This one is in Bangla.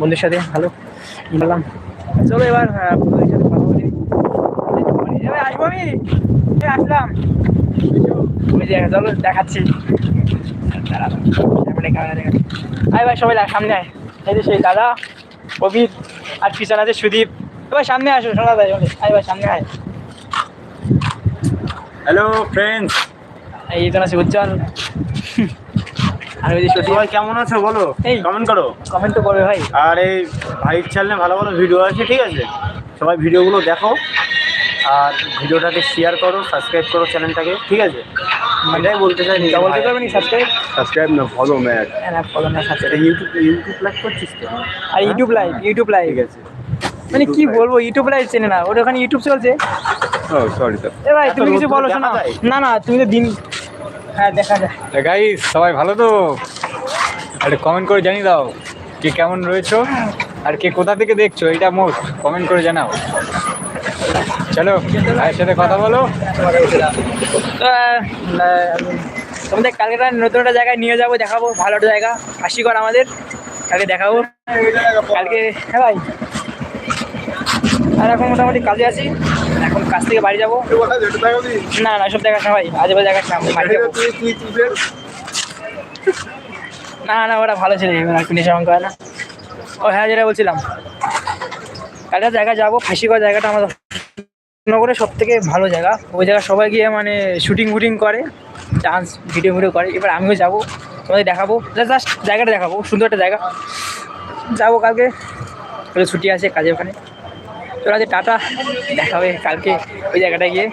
বন্ধুর সাথে ভালো। বললাম? চলো এবার বন্ধুদের সাথে কথা বলি। আসব আমি? আসলাম। ওই যে চলো দেখাচ্ছি। আয় ভাই সবাই সামনে আয়। এই যে সেই দাদা কবির আর পিছনে আছে সুদীপ। এবার সামনে আসো শোনা যায় আয় ভাই সামনে আয়। হ্যালো ফ্রেন্ডস এই তো আছে উজ্জ্বল। সবাই কেমন আছো বলো। কমেন্ট করো। কমেন্ট তো করবে ভাই। আর এই ভাইয়ের চ্যানেলে ভালো ভালো ভিডিও আছে ঠিক আছে? সবাই ভিডিওগুলো দেখো আর ভিডিওটাকে শেয়ার করো সাবস্ক্রাইব করো চ্যানেলটাকে ঠিক আছে? এটাই বলতে চাই সাবস্ক্রাইব সাবস্ক্রাইব না ফলো ম্যাট ফলো না সাবস্ক্রাইব ইউটিউব ইউটিউব লাইক করছিস তো? আর ইউটিউব লাইভ ইউটিউব লাইভ ঠিক আছে। মানে কি বলব ইউটিউব লাইভ চেনে না। ওটা ওখানে ইউটিউব চলছে। ও সরি তো এ ভাই তুমি কিছু বলো শোনা। না না তুমি তো দিন হ্যাঁ দেখা যায় গাইস সবাই ভালো তো? একটা কমেন্ট করে জানিয়ে দাও কে কেমন রয়েছো? আর কে কোথা থেকে দেখছ? এটা মোস্ট কমেন্ট করে জানাও। চলো ভাইয়ের সাথে কথা বলো। তোমাদের কালকে নতুন একটা জায়গায় নিয়ে যাব দেখাবো ভালো একটা জায়গা। হাসিকর আমাদের কালকে দেখাবো। কালকে হ্যাঁ ভাই। আর এখন মোটামুটি কাজে আছি। এখন কাজ থেকে বাড়ি যাব। না না সব দেখাস না ভাই। আজে বাজে দেখাস না বাড়ি যাব। না না ওরা ভালো ছেলে একটু নেশা করে না। ও হ্যাঁ যেটা বলছিলাম। একটা জায়গা যাব ফাঁসিকর জায়গাটা আমাদের নগরে সব থেকে ভালো জায়গা। ওই জায়গা সবাই গিয়ে মানে শুটিং ফুটিং করে ডান্স ভিডিও ভিডিও করে। এবার আমিও যাব তোমাদের দেখাবো। জাস্ট জায়গাটা দেখাবো সুন্দর একটা জায়গা। যাব কালকে। কালকে ছুটি আছে কাজে ওখানে। তোরা যে টাটা। দেখাবে কালকে ওই জায়গাটায় গিয়ে।